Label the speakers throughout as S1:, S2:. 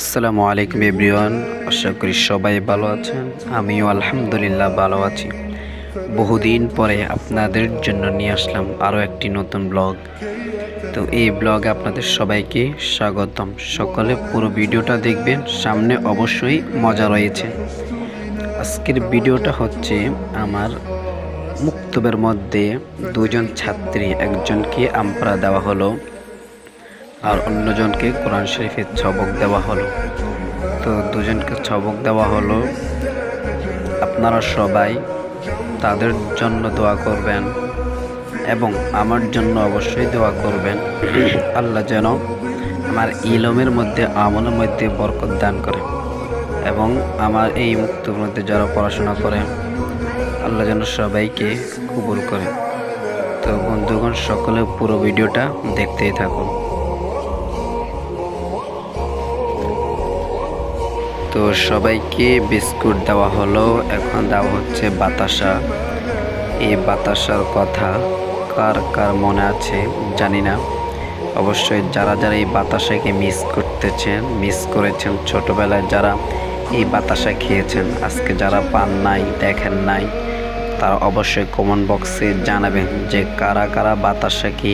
S1: আসসালামু আলাইকুম এভরিওয়ান, আশা করি সবাই ভালো আছেন। আমিও আলহামদুলিল্লাহ ভালো আছি। বহুদিন পরে আপনাদের জন্য নিয়ে আসলাম আরও একটি নতুন ব্লগ। তো এই ব্লগে আপনাদের সবাইকে স্বাগতম। সকলে পুরো ভিডিওটা দেখবেন, সামনে অবশ্যই মজা রয়েছে। আজকের ভিডিওটা হচ্ছে আমার মুক্তবের মধ্যে দুজন ছাত্রী, একজনকে আমপারা দেওয়া হলো। আর অন্যজনকে কোরআন শরীফের ছবক দেওয়া হলো। তো দুজনকে ছবক দেওয়া হলো। আপনারা সবাই তাদের জন্য দোয়া করবেন এবং আমার জন্য অবশ্যই দোয়া করবেন। আল্লাহ যেন আমার ইলমের মধ্যে, আমলের মধ্যে বরকত দান করে এবং আমার এই মুক্তর মধ্যে যারা পড়াশোনা করে, আল্লাহ যেন সবাইকে কবুল করে। তো বন্ধুগণ, সকলে পুরো ভিডিওটা দেখতেই থাকুন। তো সবাইকে বিস্কুট দেওয়া হলো। এখন দেওয়া হচ্ছে বাতাসা। এই বাতাসার কথা কার কার মনে আছে জানি না। অবশ্যই যারা যারা এই বাতাসাকে মিস করতেছেন মিস করেছেন ছোটোবেলায় যারা এই বাতাসা খেয়েছেন, আজকে যারা পান নাই, দেখেন নাই, তারা অবশ্যই কমেন্ট বক্সে জানাবেন যে কারা কারা বাতাসা কি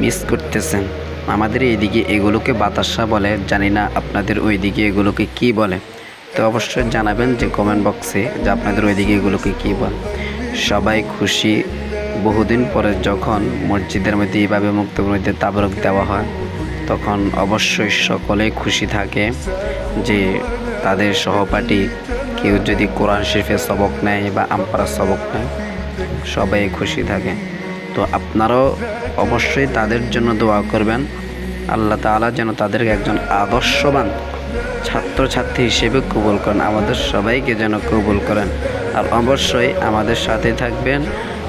S1: মিস করতেছেন। আমাদের এইদিকে এগুলোকে বাতাসা বলে, জানি না আপনাদের ওইদিকে এগুলোকে কি বলে। তো অবশ্যই জানাবেন যে কমেন্ট বক্সে যে আপনাদের ওইদিকে এগুলোকে কি বলে। সবাই খুশি। বহুদিন পরে যখন মসজিদের মধ্যে এইভাবে মুক্তবৃত্তিতে তাবরক দেওয়া হয়, তখন অবশ্যই সকলেই খুশি থাকে যে তাদের সহপাঠী কেউ যদি কোরআন শরীফের সবক নেয় বা আমপাড়ার সবক নেয়, সবাই খুশি থাকে। তো আপনারাও অবশ্যই তাদের জন্য দোয়া করবেন। আল্লাহ তাআলা যেন তাদেরকে একজন আদর্শবান ছাত্রছাত্রী হিসেবে কবুল করেন, আমাদের সবাইকে যেন কবুল করেন। আর অবশ্যই আমাদের সাথে থাকবেন,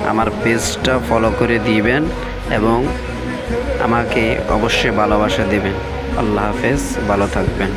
S1: আমার পেজটা ফলো করে দিবেন এবং আমাকে অবশ্যই ভালোবাসা দেবেন। আল্লাহ হাফেজ, ভালো থাকবেন।